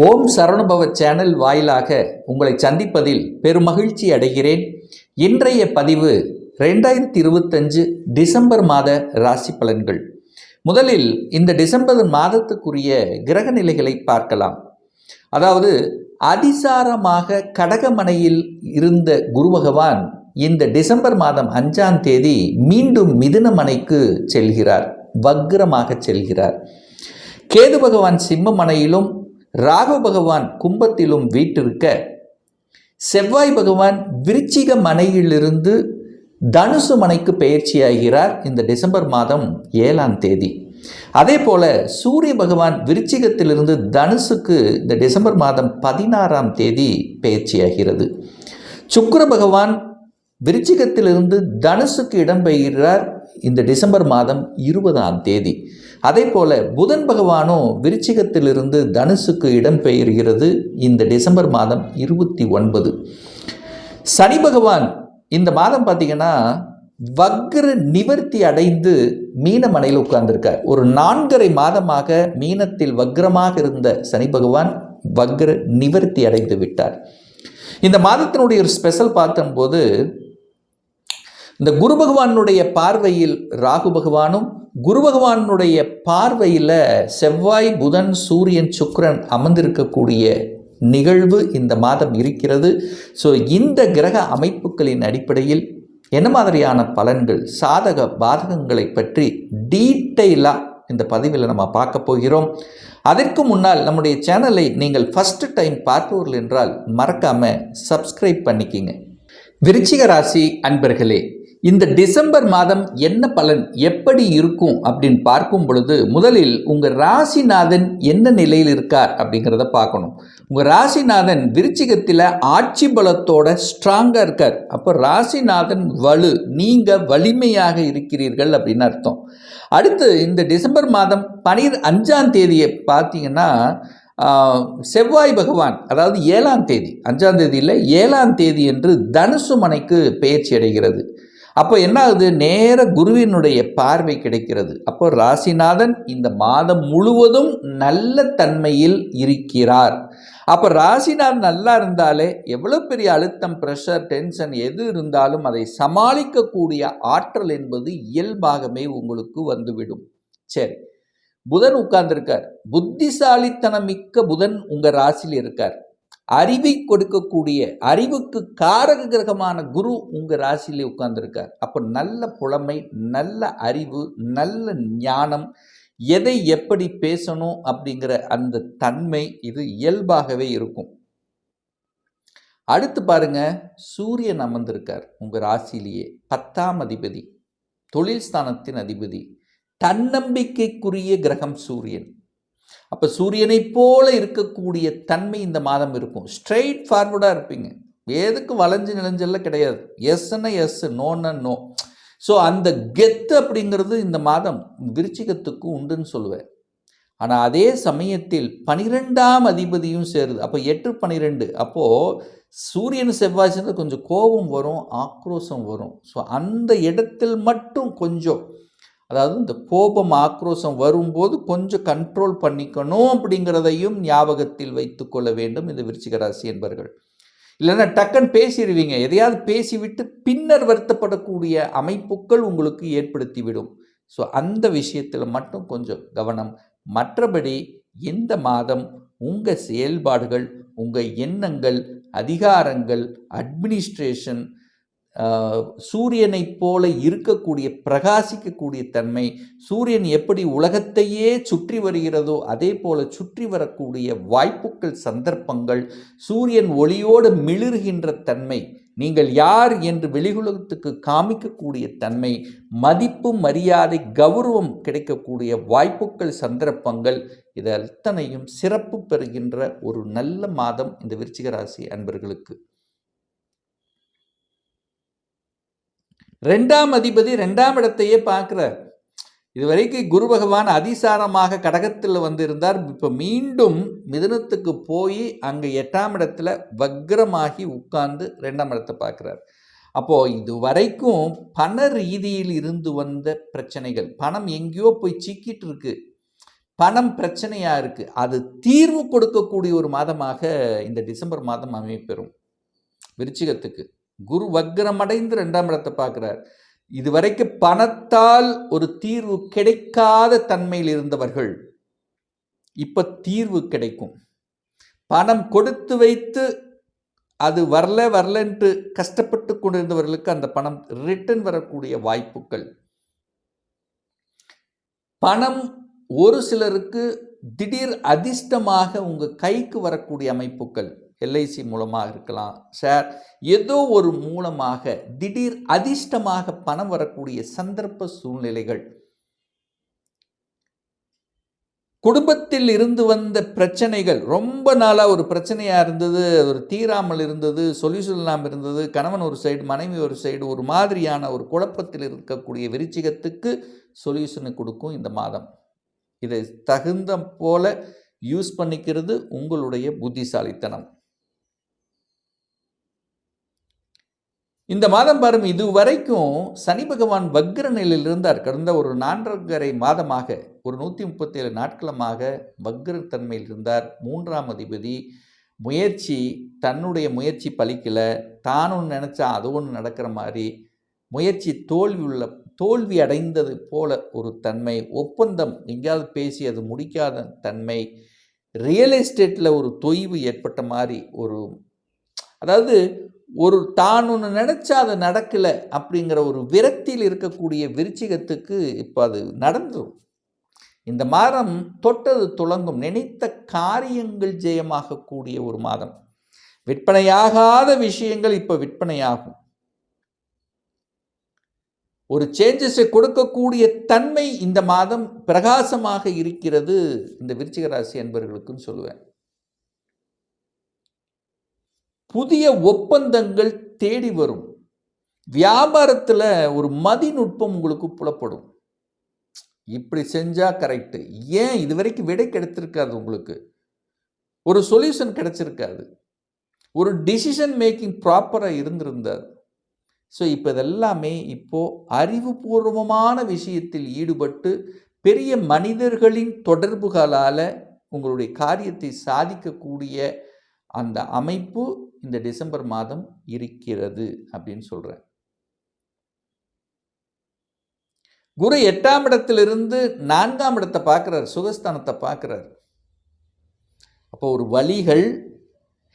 ஓம் சரணுபவ channel வாயிலாக உங்களை சந்திப்பதில் பெருமகிழ்ச்சி அடைகிறேன். இன்றைய பதிவு ரெண்டாயிரத்தி இருபத்தஞ்சு டிசம்பர் மாத ராசி பலன்கள். முதலில் இந்த டிசம்பர் மாதத்துக்குரிய கிரக நிலைகளை பார்க்கலாம். அதாவது அதிசாரமாக கடகமனையில் இருந்த குரு பகவான் இந்த டிசம்பர் மாதம் அஞ்சாம் தேதி மீண்டும் மிதுனமனைக்கு செல்கிறார் வக்ரமாக செல்கிறார். கேது பகவான் சிம்மமனையிலும் ராகு பகவான் கும்பத்திலும் வீட்டிருக்க. செவ்வாய் பகவான் விருச்சிக மனையிலிருந்து தனுசு மனைக்கு பயிற்சியாகிறார் இந்த டிசம்பர் மாதம் ஏழாம் தேதி. அதே போல சூரிய பகவான் விருச்சிகத்திலிருந்து தனுசுக்கு இந்த டிசம்பர் மாதம் பதினாறாம் தேதி பயிற்சியாகிறது சுக்கர பகவான் விருச்சிகத்திலிருந்து தனுசுக்கு இடம்பெயர்கிறார். இந்த டிசம்பர் மாதம் இருபதாம் தேதி. அதே போல் புதன் பகவானும் விருச்சிகத்திலிருந்து தனுசுக்கு இடம்பெயர்கிறது இந்த டிசம்பர் மாதம் இருபத்தி ஒன்பது. சனி பகவான் இந்த மாதம் பார்த்தீங்கன்னா வக்ர நிவர்த்தி அடைந்து மீனமனையில் உட்கார்ந்துருக்கார். ஒரு நான்கரை மாதமாக மீனத்தில் வக்ரமாக இருந்த சனி பகவான் வக்ர நிவர்த்தி அடைந்து விட்டார். இந்த மாதத்தினுடைய ஒரு ஸ்பெஷல் பார்த்தம்போது இந்த குரு பகவானுடைய பார்வையில் ராகு பகவானும் குரு பகவானுடைய பார்வையில் செவ்வாய் புதன் சூரியன் சுக்கிரன் அமர்ந்திருக்கக்கூடிய நிகழ்வு இந்த மாதம் இருக்கிறது. ஸோ இந்த கிரக அமைப்புகளின் அடிப்படையில் என்ன மாதிரியான பலன்கள் சாதக பாதகங்களை பற்றி டீட்டெயிலாக இந்த பதிவில் நம்ம பார்க்க போகிறோம். அதற்கு முன்னால் நம்முடைய சேனலை நீங்கள் ஃபஸ்ட்டு டைம் பார்ப்பவர்கள் என்றால் மறக்காமல் சப்ஸ்கிரைப் பண்ணிக்கிங்க. விருச்சிக ராசி அன்பர்களே இந்த டிசம்பர் மாதம் என்ன பலன் எப்படி இருக்கும் அப்படின்னு பார்க்கும் பொழுது முதலில் உங்கள் ராசிநாதன் என்ன நிலையில் இருக்கார் அப்படிங்கிறத பார்க்கணும். உங்கள் ராசிநாதன் விருச்சிகத்தில் ஆட்சி பலத்தோட ஸ்ட்ராங்காக இருக்கார். அப்போ ராசிநாதன் வலு நீங்கள் வலிமையாக இருக்கிறீர்கள் அப்படின்னு அர்த்தம். அடுத்து இந்த டிசம்பர் மாதம் பனிர் அஞ்சாம் தேதியை பார்த்தீங்கன்னா செவ்வாய் பகவான் அதாவது ஏழாம் தேதி அஞ்சாம் தேதியில் ஏழாம் தேதி என்று தனுசு மனைக்கு பயிற்சி அடைகிறது. அப்போ என்ன ஆகுது நேர குருவினுடைய பார்வை கிடைக்கிறது. அப்போ ராசிநாதன் இந்த மாதம் முழுவதும் நல்ல தன்மையில் இருக்கிறார். அப்போ ராசிநாதன் நல்லா இருந்தாலே எவ்வளோ பெரிய அழுத்தம் ப்ரெஷர் டென்ஷன் எது இருந்தாலும் அதை சமாளிக்கக்கூடிய ஆற்றல் என்பது இயல்பாகவே உங்களுக்கு வந்துவிடும். சரி. புதன் உட்கார்ந்துருக்கார். புத்திசாலித்தனம் மிக்க புதன் உங்கள் ராசியில் இருக்கார். அறிவை கொடுக்கக்கூடிய அறிவுக்கு காரக கிரகமான குரு உங்கள் ராசியிலே உட்கார்ந்துருக்கார். அப்போ நல்ல புலமை நல்ல அறிவு நல்ல ஞானம் எதை எப்படி பேசணும் அப்படிங்கிற அந்த தன்மை இது இயல்பாகவே இருக்கும். அடுத்து பாருங்க சூரியன் அமர்ந்திருக்கார் உங்கள் ராசியிலேயே. பத்தாம் அதிபதி தொழில் ஸ்தானத்தின் அதிபதி தன்னம்பிக்கைக்குரிய கிரகம் சூரியன். அப்போ சூரியனை போல இருக்கக்கூடிய தன்மை இந்த மாதம் இருக்கும். ஸ்ட்ரெயிட் ஃபார்வர்டாக இருப்பீங்க. எதுக்கு வளைஞ்சு நிலைஞ்செல்லாம் கிடையாது. எஸ்ன்னா எஸ் நோன்னா நோ ஸோ அந்த கெத்து அப்படிங்கிறது இந்த மாதம் விருச்சிகத்துக்கு உண்டுன்னு சொல்லுவேன். ஆனால் அதே சமயத்தில் பனிரெண்டாம் அதிபதியும் சேருது. அப்போ எட்டு பனிரெண்டு. அப்போது சூரியன் செவ்வாய் சேர்ந்து கொஞ்சம் கோபம் வரும் ஆக்ரோஷம் வரும். ஸோ அந்த இடத்தில் மட்டும் கொஞ்சம் அதாவது இந்த கோபம் ஆக்ரோஷம் வரும்போது கொஞ்சம் கண்ட்ரோல் பண்ணிக்கணும் அப்படிங்கிறதையும் ஞாபகத்தில் வைத்து கொள்ள வேண்டும் இந்த விருச்சிக ராசி என்பர்கள். இல்லைன்னா டக்குன்னு பேசிடுவீங்க எதையாவது பேசிவிட்டு பின்னர் வருத்தப்படக்கூடிய அமைப்புகள் உங்களுக்கு ஏற்படுத்திவிடும். ஸோ அந்த விஷயத்தில் மட்டும் கொஞ்சம் கவனம். மற்றபடி இந்த மாதம் உங்கள் செயல்பாடுகள் உங்கள் எண்ணங்கள் அதிகாரங்கள் அட்மினிஸ்ட்ரேஷன் சூரியனைப் போல இருக்கக்கூடிய பிரகாசிக்கக்கூடிய தன்மை சூரியன் எப்படி உலகத்தையே சுற்றி வருகிறதோ அதே போல சுற்றி வரக்கூடிய வாய்ப்புகள் சந்தர்ப்பங்கள் சூரியன் ஒளியோடு மிளிர்கின்ற தன்மை நீங்கள் யார் என்று வெளியுலகத்துக்கு காமிக்கக்கூடிய தன்மை மதிப்பு மரியாதை கௌரவம் கிடைக்கக்கூடிய வாய்ப்புகள் சந்தர்ப்பங்கள் இது அத்தனையும் சிறப்பு பெறுகின்ற ஒரு நல்ல மாதம் இந்த விருச்சிக ராசி அன்பர்களுக்கு. ரெண்டாம் அதிபதி ரெண்டாம் இடத்தையே பார்க்குறார். இதுவரைக்கும் குரு பகவான் அதிசாரமாக கடகத்தில் வந்திருந்தார். இப்போ மீண்டும் மிதனத்துக்கு போய் அங்கே எட்டாம் இடத்துல வக்ரமாகி உட்கார்ந்து ரெண்டாம் இடத்தை பார்க்குறார். அப்போது இது வரைக்கும் பண ரீதியில் இருந்து வந்த பிரச்சனைகள் பணம் எங்கேயோ போய் சிக்கிட்டு இருக்கு. பணம் பிரச்சனையாக இருக்குது அது தீர்வு கொடுக்கக்கூடிய ஒரு மாதமாக இந்த டிசம்பர் மாதம் அமைப்பெறும் விருச்சிகத்துக்கு. குரு வக்ரமடைந்து ரெண்டாம் இடத்தை பார்க்குறார். இதுவரைக்கும் பணத்தால் ஒரு தீர்வு கிடைக்காத தன்மையில் இருந்தவர்கள் இப்போ தீர்வு கிடைக்கும். பணம் கொடுத்து வைத்து அது வரல வரலன்ட்டு கஷ்டப்பட்டு கொண்டிருந்தவர்களுக்கு அந்த பணம் ரிட்டர்ன் வரக்கூடிய வாய்ப்புகள். பணம் ஒரு சிலருக்கு திடீர் அதிர்ஷ்டமாக உங்கள் கைக்கு வரக்கூடிய அமைப்புகள். எல்ஐசி மூலமாக இருக்கலாம். ஷேர் ஏதோ ஒரு மூலமாக திடீர் அதிர்ஷ்டமாக பணம் வரக்கூடிய சந்தர்ப்ப சூழ்நிலைகள். குடும்பத்தில் இருந்து வந்த பிரச்சனைகள் ரொம்ப நாளாக ஒரு பிரச்சனையாக இருந்தது ஒரு தீராமல் இருந்தது சொல்யூஷன் இல்லாமல் இருந்தது கணவன் ஒரு சைடு மனைவி ஒரு சைடு ஒரு மாதிரியான ஒரு குழப்பத்தில் இருக்கக்கூடிய விருச்சிகத்துக்கு சொல்யூஷனை கொடுக்கும் இந்த மாதம். இதை தகுந்த போல யூஸ் பண்ணிக்கிறது உங்களுடைய புத்திசாலித்தனம். இந்த மாதம் பாரும் இதுவரைக்கும் சனி பகவான் வக்ர நிலையில் இருந்தார். கடந்த ஒரு நான்கரை மாதமாக ஒரு நூற்றி முப்பத்தேழு நாட்களமாக வக்ரத்தன்மையில் இருந்தார். மூன்றாம் அதிபதி. முயற்சி தன்னுடைய முயற்சி பலிக்கலை. தான் ஒன்று நினச்சா அது ஒன்று நடக்கிற மாதிரி முயற்சி தோல்வி உள்ள தோல்வி அடைந்தது போல ஒரு தன்மை ஒப்பந்தம் எங்கேயாவது பேசி அது முடிக்காத தன்மை ரியல் எஸ்டேட்டில் ஒரு தொய்வு ஏற்பட்ட மாதிரி ஒரு அதாவது ஒரு தான் ஒன்று நினச்சா அது நடக்கலை அப்படிங்கிற ஒரு விரக்தியில் இருக்கக்கூடிய விருச்சிகத்துக்கு இப்போ அது நடந்துடும் இந்த மாதம் தொட்டது துளங்கும். நினைத்த காரியங்கள் ஜெயமாகக்கூடிய ஒரு மாதம். விற்பனையாகாத விஷயங்கள் இப்போ விற்பனையாகும். ஒரு சேஞ்சஸை கொடுக்கக்கூடிய தன்மை இந்த மாதம் பிரகாசமாக இருக்கிறது இந்த விருச்சிக ராசி சொல்லுவேன். புதிய ஒப்பந்தங்கள் தேடி வரும். வியாபாரத்தில் ஒரு மதிநுட்பம் உங்களுக்கு புலப்படும். இப்படி செஞ்சால் கரெக்டு ஏன் இது வரைக்கும் விடை கிடைத்திருக்காது உங்களுக்கு? ஒரு சொல்யூஷன் கிடைச்சிருக்காது ஒரு டிசிஷன் மேக்கிங் ப்ராப்பராக இருந்திருந்தார். ஸோ இப்போ இதெல்லாமே இப்போது அறிவுபூர்வமான விஷயத்தில் ஈடுபட்டு பெரிய மனிதர்களின் தொடர்புகளால் உங்களுடைய காரியத்தை சாதிக்கக்கூடிய அந்த அமைப்பு இந்த டிசம்பர் மாதம் இருக்கிறது அப்படின்னு சொல்கிறேன் குரு எட்டாம் இடத்திலிருந்து நான்காம் இடத்தை பார்க்குறார் சுகஸ்தானத்தை பார்க்குறார். அப்போ ஒரு வழிகள்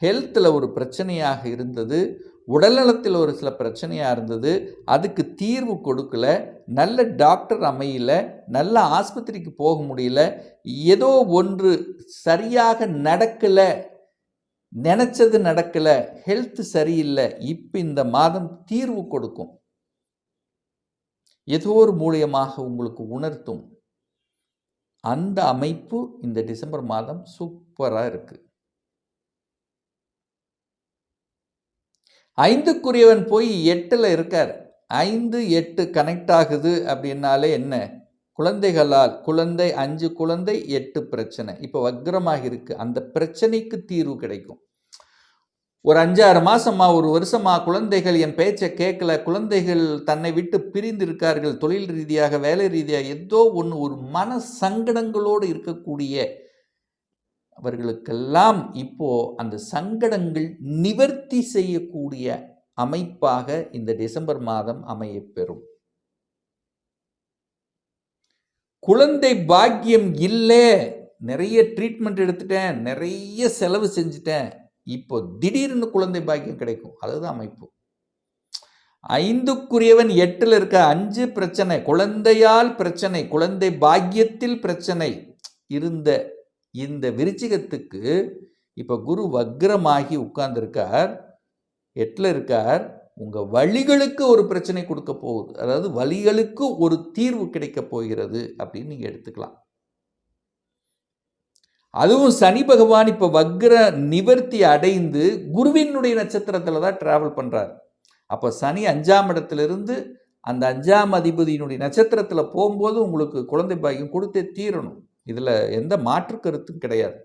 ஹெல்த்தில் ஒரு பிரச்சனையாக இருந்தது உடல்நலத்தில் ஒரு சில பிரச்சனையாக இருந்தது அதுக்கு தீர்வு கொடுக்கல நல்ல டாக்டர் அமையல நல்ல ஆஸ்பத்திரிக்கு போக முடியல ஏதோ ஒன்று சரியாக நடக்கலை நினச்சது நடக்கலை ஹெல்த் சரியில்லை இப்போ இந்த மாதம் தீர்வு கொடுக்கும். ஏதோ ஒரு மூலியமாக உங்களுக்கு உணர்த்தும். அந்த அமைப்பு இந்த டிசம்பர் மாதம் சூப்பராக இருக்குது ஐந்துக்குரியவன் போய் எட்டில் இருக்கார். ஐந்து எட்டு கனெக்ட் ஆகுது அப்படின்னாலே என்ன? குழந்தைகளால் குழந்தை அஞ்சு குழந்தை எட்டு பிரச்சனை. இப்போ வக்ரமாக இருக்குது அந்த பிரச்சனைக்கு தீர்வு கிடைக்கும். ஒரு அஞ்சாறு மாசமா ஒரு வருஷமா குழந்தைகள் என் பேச்சை கேட்கல. குழந்தைகள் தன்னை விட்டு பிரிந்து இருக்கார்கள் தொழில் ரீதியாக வேலை ரீதியாக ஏதோ ஒன்று ஒரு மன சங்கடங்களோடு இருக்கக்கூடிய அவர்களுக்கெல்லாம் இப்போ அந்த சங்கடங்கள் நிவர்த்தி செய்யக்கூடிய அமைப்பாக இந்த டிசம்பர் மாதம் அமையப்பெறும். குழந்தை பாக்கியம் இல்லை. நிறைய ட்ரீட்மெண்ட் எடுத்துட்டேன். நிறைய செலவு செஞ்சுட்டேன். இப்போ திடீர்னு குழந்தை பாக்கியம் கிடைக்கும். அதுதான் அமைப்பு. ஐந்துக்குரியவன் எட்டில் இருக்க அஞ்சு பிரச்சனை குழந்தையால் பிரச்சனை குழந்தை பாக்கியத்தில் பிரச்சனை இருந்த இந்த விருச்சிகத்துக்கு இப்போ குரு வக்ரமாகி உட்கார்ந்துருக்கார். எட்டில் இருக்கார். உங்கள் வழிகளுக்கு ஒரு பிரச்சனை கொடுக்க போகுது. அதாவது வழிகளுக்கு ஒரு தீர்வு கிடைக்க போகிறது அப்படின்னு நீங்கள் எடுத்துக்கலாம். அதுவும் சனி பகவான் இப்போ வக்ர நிவர்த்தி அடைந்து குருவினுடைய நட்சத்திரத்தில் தான் ட்ராவல் பண்ணுறார் அப்போ சனி அஞ்சாம் இடத்துலேருந்து அந்த அஞ்சாம் அதிபதியினுடைய நட்சத்திரத்தில் போகும்போது உங்களுக்கு குழந்தை பாக்கியம் கொடுத்தே தீரணும். இதில் எந்த மாற்று கருத்தும் கிடையாது.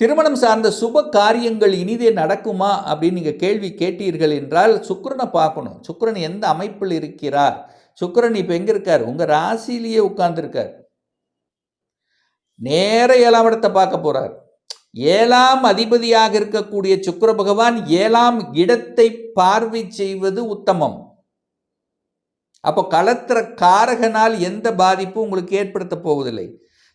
திருமணம் சார்ந்த சுப காரியங்கள் இனிதே நடக்குமா அப்படின்னு நீங்கள் கேள்வி கேட்டீர்கள் என்றால் சுக்கரனை பார்க்கணும். சுக்கரன் எந்த அமைப்பில் இருக்கிறார்? சுக்கரன் இப்போ எங்கே இருக்கார்? உங்கள் ராசியிலேயே உட்கார்ந்துருக்கார். நேர ஏழாம் இடத்தை பார்க்க போறார். ஏழாம் அதிபதியாக இருக்கக்கூடிய சுக்கர பகவான் ஏழாம் இடத்தை பார்வை செய்வது உத்தமம். அப்போ களத்திர காரகனால் எந்த பாதிப்பும் உங்களுக்கு ஏற்படுத்த போவதில்லை.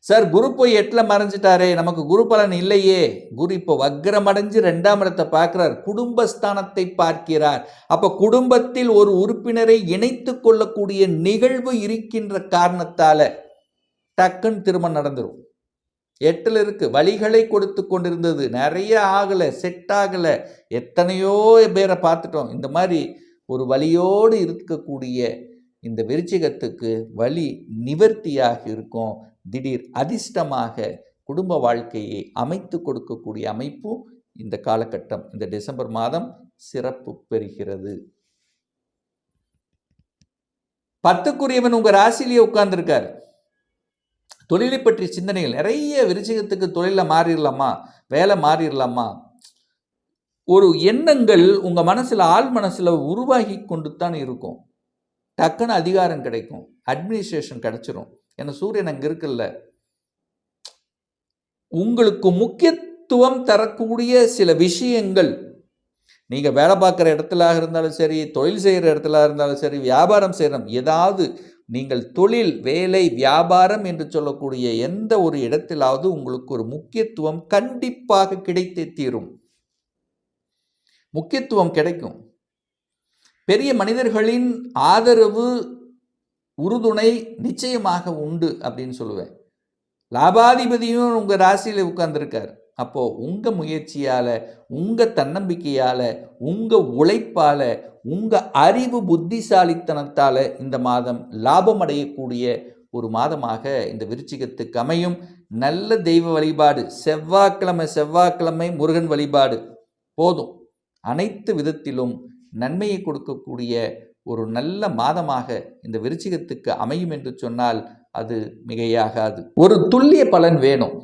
சார் குரு போய் எட்டில் மறைஞ்சிட்டாரே நமக்கு குரு பலன் இல்லையே. குரு இப்போ வக்ரம் அடைஞ்சு ரெண்டாம் இடத்தை பார்க்கிறார். குடும்பஸ்தானத்தை பார்க்கிறார். அப்போ குடும்பத்தில் ஒரு உறுப்பினரை இணைத்து கொள்ளக்கூடிய நிகழ்வு இருக்கின்ற காரணத்தால் டக்குன்னு திருமணம் நடந்துடும் எட்டில் இருக்கு. வழிகளை கொடுத்து கொண்டிருந்தது. நிறைய ஆகலை செட் ஆகலை. எத்தனையோ பேரை பார்த்துட்டோம். இந்த மாதிரி ஒரு வழியோடு இருக்கக்கூடிய இந்த விருச்சிகத்துக்கு வழி நிவர்த்தியாக இருக்கும். திடீர் அதிர்ஷ்டமாக குடும்ப வாழ்க்கையை அமைத்து கொடுக்கக்கூடிய அமைப்பு இந்த காலகட்டம். இந்த டிசம்பர் மாதம் சிறப்பு பெறுகிறது. பத்துக்குரியவன் உங்கள் ராசிலேயே உட்கார்ந்துருக்கார். தொழிலை பற்றிய சிந்தனைகள் நிறைய விருச்சிகத்துக்கு தொழிலில் மாறிடலாமா வேலை மாறிடலாமா ஒரு எண்ணங்கள் உங்கள் மனசில் ஆள் மனசில் உருவாகி கொண்டு தான் இருக்கும். டக்குன்னு அதிகாரம் கிடைக்கும். அட்மினிஸ்ட்ரேஷன் கிடைச்சிரும். ஏன்னா சூரியன் அங்கே இருக்குல்ல. உங்களுக்கு முக்கியத்துவம் தரக்கூடிய சில விஷயங்கள். நீங்கள் வேலை பார்க்குற இடத்துல இருந்தாலும் சரி தொழில் செய்கிற இடத்துல இருந்தாலும் சரி வியாபாரம் செய்கிறோம் ஏதாவது நீங்கள் தொழில் வேலை வியாபாரம் என்று சொல்லக்கூடிய எந்த ஒரு இடத்திலாவது உங்களுக்கு ஒரு முக்கியத்துவம் கண்டிப்பாக கிடைத்தே தீரும். முக்கியத்துவம் கிடைக்கும். பெரிய மனிதர்களின் ஆதரவு உறுதுணை நிச்சயமாக உண்டு அப்படின்னு சொல்லுவேன். லாபாதிபதியும் உங்கள் ராசியில் உட்கார்ந்துருக்கார். அப்போது உங்கள் முயற்சியால் உங்கள் தன்னம்பிக்கையால் உங்கள் உழைப்பால் உங்கள் அறிவு புத்திசாலித்தனத்தால் இந்த மாதம் லாபம் அடையக்கூடிய ஒரு மாதமாக இந்த விருச்சிகத்துக்கு அமையும். நல்ல தெய்வ வழிபாடு செவ்வாய்க்கிழமை செவ்வாய்க்கிழமை முருகன் வழிபாடு போதும். அனைத்து விதத்திலும் நன்மையை கொடுக்கக்கூடிய ஒரு நல்ல மாதமாக இந்த விருச்சிகத்துக்கு அமையும் என்று சொன்னால் அது மிகையாகாது. ஒரு துல்லிய பலன் வேணும்.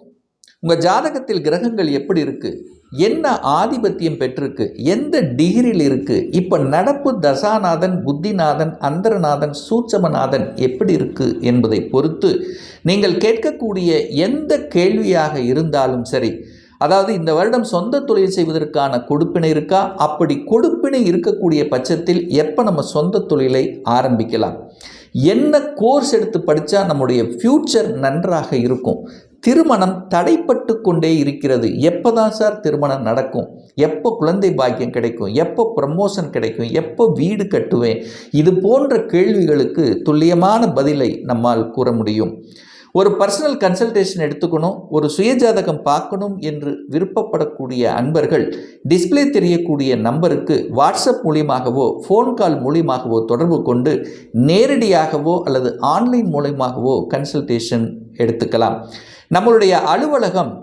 உங்கள் ஜாதகத்தில் கிரகங்கள் எப்படி இருக்குது என்ன ஆதிபத்தியம் பெற்றிருக்கு? எந்த டிகிரியில் இருக்குது இப்போ நடப்பு தசாநாதன் புத்திநாதன் அந்தரநாதன் சூட்சமநாதன் எப்படி இருக்குது என்பதை பொறுத்து நீங்கள் கேட்கக்கூடிய எந்த கேள்வியாக இருந்தாலும் சரி அதாவது இந்த வருடம் சொந்த தொழில் செய்வதற்கான கொடுப்பினை இருக்கா? அப்படி கொடுப்பினை இருக்கக்கூடிய பட்சத்தில் எப்போ நம்ம சொந்த தொழிலை ஆரம்பிக்கலாம்? என்ன கோர்ஸ் எடுத்து படித்தா நம்முடைய ஃப்யூச்சர் நன்றாக இருக்கும்? திருமணம் தடைப்பட்டு கொண்டே இருக்கிறது. எப்போ தான் சார் திருமணம் நடக்கும்? எப்போ குழந்தை பாக்கியம் கிடைக்கும்? எப்போ ப்ரமோஷன் கிடைக்கும்? எப்போ வீடு கட்டுவேன்? இது போன்ற கேள்விகளுக்கு துல்லியமான பதிலை நம்மால் கூற முடியும். ஒரு பர்சனல் கன்சல்டேஷன் எடுத்துக்கணும் ஒரு சுயஜாதகம் பார்க்கணும் என்று விருப்பப்படக்கூடிய அன்பர்கள் டிஸ்பிளே தெரியக்கூடிய நம்பருக்கு வாட்ஸ்அப் மூலியமாகவோ ஃபோன் கால் மூலியமாகவோ தொடர்பு கொண்டு நேரடியாகவோ அல்லது ஆன்லைன் மூலியமாகவோ கன்சல்டேஷன் எடுத்துக்கலாம். நம்மளுடைய அலுவலகம்